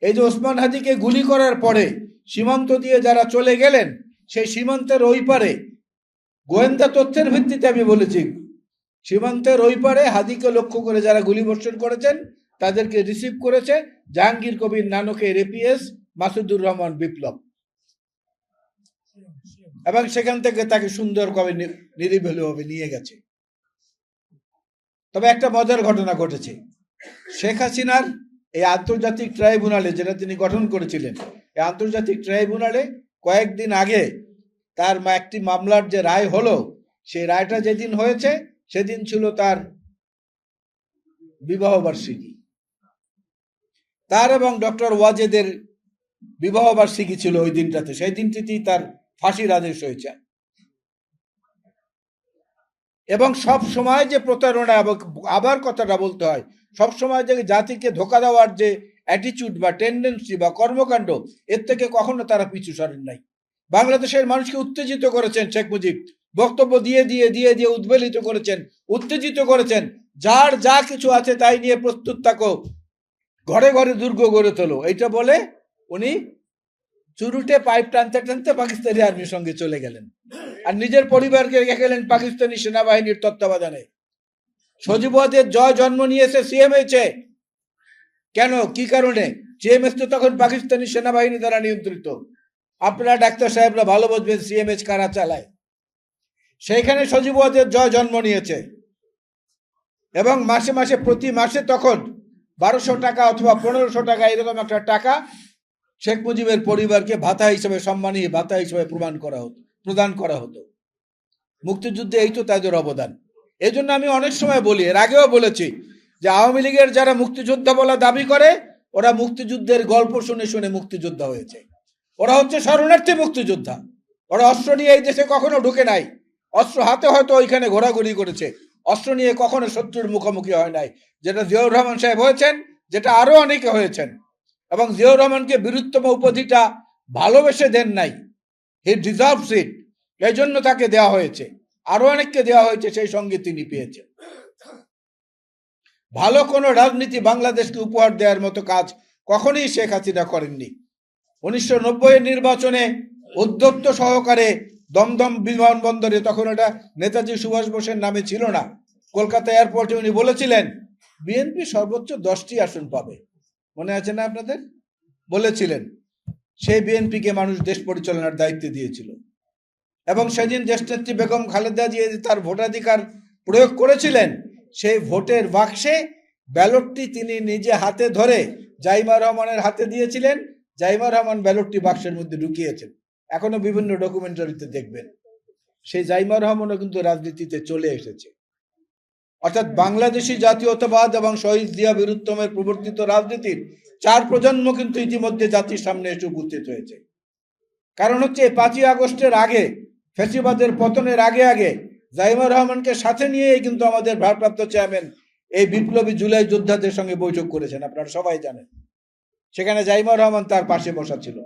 এই যে ওসমান হাদিকে গুলি করার পরে সীমান্ত দিয়ে যারা চলে গেলেন, সেই সীমান্তের ওই পারে, গোয়েন্দা তথ্যের ভিত্তিতে আমি বলেছি, সীমান্তের ওই পারে হাদিকে লক্ষ্য করে যারা গুলি বর্ষণ করেছেন, তাদেরকে রিসিভ করেছে জাহাঙ্গীর কবির নানকের এপিএস মাসুদুর রহমান বিপ্লব। এবং সেখান থেকে তাকে সুন্দরভাবে নি- নিরিবিলিভাবে নিয়ে গেছে। তবে একটা মজার ঘটনা ঘটেছে। শেখ হাসিনার এই আন্তর্জাতিক ট্রাইব্যুনালে যেটা তিনি গঠন করেছিলেন, এই আন্তর্জাতিক ট্রাইব্যুনালে কয়েকদিন আগে তার একটি মামলার যে রায় হলো, সেই রায়টা যেদিন হয়েছে, সেদিন ছিল তার বিবাহ বার্ষিকী। তার এবং ডক্টর ওয়াজেদের বিবাহ বার্ষিকী ছিল ওই দিনটাতে, সেই দিনটিতেই তার ফাঁসির আদেশ হয়েছে। এবং সব সময় যে প্রতারণা এবং আবার কথাটা বলতে হয়, সব সময় যে জাতিকে ধোকা দেওয়ার যে অ্যাটিচিউড বা টেন্ডেন্সি বা কর্মকাণ্ড, এর থেকে কখনো তারা পিছু সরেন নাই। বাংলাদেশের মানুষকে উত্তেজিত করেছেন শেখ মুজিব, বক্তব্য দিয়ে দিয়ে দিয়ে দিয়ে উদ্বেলিত করেছেন, উত্তেজিত করেছেন, যার যা কিছু আছে তাই নিয়ে প্রস্তুত থাকো, ঘরে ঘরে দুর্গ গড়ে তোলো। এইটা বলে উনি চুরুটে পাইপ টানতে টানতে পাকিস্তানি আর্মির সঙ্গে চলে গেলেন। আর নিজের পরিবারকে রেখে গেলেন পাকিস্তানি সেনাবাহিনীর তত্ত্বাবধানে। সজীবদের জয় জন্ম নিয়েছে সিএমএইচে কেন? কি কারণে? সিএমএস তো তখন পাকিস্তানি সেনাবাহিনী দ্বারা নিয়ন্ত্রিত। আপনারা ডাক্তার সাহেবরা ভালো বুঝবেন সিএমএইচ কারা চালায়। সেইখানে সজীবদের জয় জন্ম নিয়েছে। এবং মাসে মাসে প্রতি মাসে তখন বারোশো টাকা অথবা পনেরোশো টাকা এরকম একটা টাকা শেখ মুজিবের পরিবারকে ভাতা হিসেবে সম্মানী ভাতা হিসেবে প্রমাণ করা হতো। প্রদান করা হতো। মুক্তিযুদ্ধে এই তো তাদের অবদান। এই জন্য আমি অনেক সময় বলি, এর আগেও বলেছি যে আওয়ামী লীগের যারা মুক্তিযোদ্ধা বলা দাবি করে, ওরা মুক্তিযুদ্ধের গল্প শুনে শুনে মুক্তিযোদ্ধা হয়েছে। ওরা হচ্ছে শরণার্থী মুক্তিযোদ্ধা। ওরা অস্ত্র নিয়ে এই দেশে কখনো ঢুকে নাই। অস্ত্র হাতে হয়তো ওইখানে ঘোরাঘুরি করেছে। অস্ত্র নিয়ে কখনো শত্রুর মুখোমুখি হয় নাই। যেটা জিয়াউর রহমান সাহেব হয়েছেন, যেটা আরও অনেকে হয়েছেন। এবং জিয়াউর রহমানকে বীরুত্তম উপাধিটা ভালোবেসে দেন নাই। হি ডিজার্ভস ইট এই জন্য তাকে দেওয়া হয়েছে। আরও অনেককে দেওয়া হয়েছে, সেই সঙ্গে তিনি পেয়েছেন। ভালো কোনো রাজনীতি বাংলাদেশকে উপহার দেওয়ার মতো কাজ কখনোই শেখ হাসিনা করেননি। উনিশশো নব্বই নির্বাচনে উদ্যত্ত সহকারে দমদম বিমানবন্দরে, তখন এটা নেতাজি সুভাষ বোসের নামে ছিল না, কলকাতা এয়ারপোর্টে উনি বলেছিলেন, বিএনপি সর্বোচ্চ দশটি আসন পাবে। মনে আছে না আপনাদের? বলেছিলেন। সেই বিএনপিকে মানুষ দেশ পরিচালনার দায়িত্ব দিয়েছিল। এবং সেদিন দেশনেত্রী বেগম খালেদা জিয়া তার ভোটাধিকার প্রয়োগ করেছিলেন, সেই ভোটের বাক্সে ব্যালটটি তিনি নিজে হাতে ধরে জাইমা রহমানের হাতে দিয়েছিলেন। জাইমা রহমান ব্যালটটি বাক্সের মধ্যে ঢুকিয়েছেন। এখনও বিভিন্ন ডকুমেন্টারিতে দেখবেন। সেই জাইমা রহমানও কিন্তু রাজনীতিতে চলে এসেছে। অর্থাৎ বাংলাদেশি জাতীয়তাবাদ এবং শহীদ জিয়া বীরুত্তমের প্রবর্তিত রাজনীতির চার প্রজন্ম কিন্তু ইতিমধ্যে জাতির সামনে এসে উপস্থিত হয়েছে। কারণ হচ্ছে পাঁচই আগস্টের আগে ফেসিবাদের পতনের আগে আগে জাইমুর রহমানকে সাথে নিয়েই কিন্তু আমাদের ভারপ্রাপ্ত চেয়ারম্যান এই বিপ্লবী জুলাই যোদ্ধাদের সঙ্গে বৈঠক করেছেন, আপনারা সবাই জানেন। সেখানে জাইমুর রহমান তার পাশে বসা ছিল।